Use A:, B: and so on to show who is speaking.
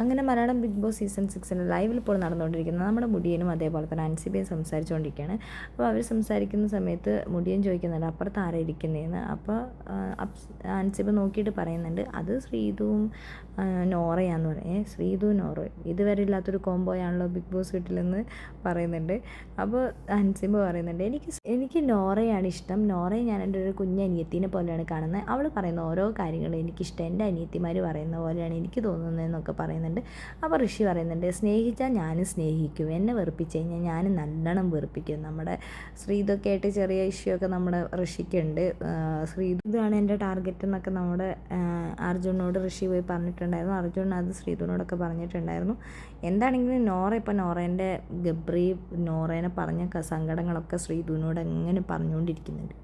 A: അങ്ങനെ Malayalam Bigg Boss season സിക്സിന്റെ ലൈവിൽ ഇപ്പോൾ നടന്നുകൊണ്ടിരിക്കുന്നത് നമ്മുടെ മുടിയനും അതേപോലെ തന്നെ അൻസിബയും സംസാരിച്ചുകൊണ്ടിരിക്കുകയാണ്. അപ്പോൾ അവർ സംസാരിക്കുന്ന സമയത്ത് മുടിയൻ ചോദിക്കുന്നുണ്ട് അപ്പുറത്ത് ആരാ ഇരിക്കുന്നതെന്ന് അപ്പോൾ അൻസിബ നോക്കിയിട്ട് പറയുന്നുണ്ട് അത് ശ്രീതുവും നോറയാന്ന് പറയും. ഏ ശ്രീതു നോറ ഇതുവരെ ഇല്ലാത്തൊരു കോംബോയാണല്ലോ ബിഗ് ബോസ് വീട്ടിലെന്ന്? പറയുന്നുണ്ട്. അപ്പോൾ അൻസിബ പറയുന്നുണ്ട് എനിക്ക് എനിക്ക് നോറയാണ് ഇഷ്ടം. നോറയെ ഞാൻ എന്റെ ഒരു കുഞ്ഞ് അനിയത്തിനെ പോലെയാണ് കാണുന്നത്. അവൾ പറയുന്ന ഓരോ കാര്യങ്ങളും എനിക്കിഷ്ടം. എന്റെ അനിയത്തിമാർ പറയുന്ന പോലെയാണ് എനിക്ക് തോന്നുന്നതെന്നൊക്കെ പറയുന്നുണ്ട്. അപ്പോൾ ഋഷി പറയുന്നുണ്ട് സ്നേഹിച്ചാൽ ഞാനും സ്നേഹിക്കും. എന്നെ വെറുപ്പിച്ച് കഴിഞ്ഞാൽ ഞാനും നല്ലോണം വെറുപ്പിക്കും. നമ്മുടെ ശ്രീതൊക്കെ ആയിട്ട് ചെറിയ ഇഷ്യൂ ഒക്കെ നമ്മുടെ ഋഷിക്കുണ്ട്. ശ്രീതു ഇതാണ് എന്റെ ടാർഗറ്റ് എന്നൊക്കെ നമ്മുടെ അർജുനോട് ഋഷി പോയി പറഞ്ഞിട്ടുണ്ടായിരുന്നു. അർജുൻ അത് ശ്രീതുവിനോടൊക്കെ പറഞ്ഞിട്ടുണ്ടായിരുന്നു. എന്താണെങ്കിലും നോറ ഇപ്പം നോറേന്റെ ഗബ്രി നോറേനെ പറഞ്ഞ സങ്കടങ്ങളൊക്കെ ശ്രീതുവിനോട് എങ്ങനെ പറഞ്ഞുകൊണ്ടിരിക്കുന്നുണ്ട്?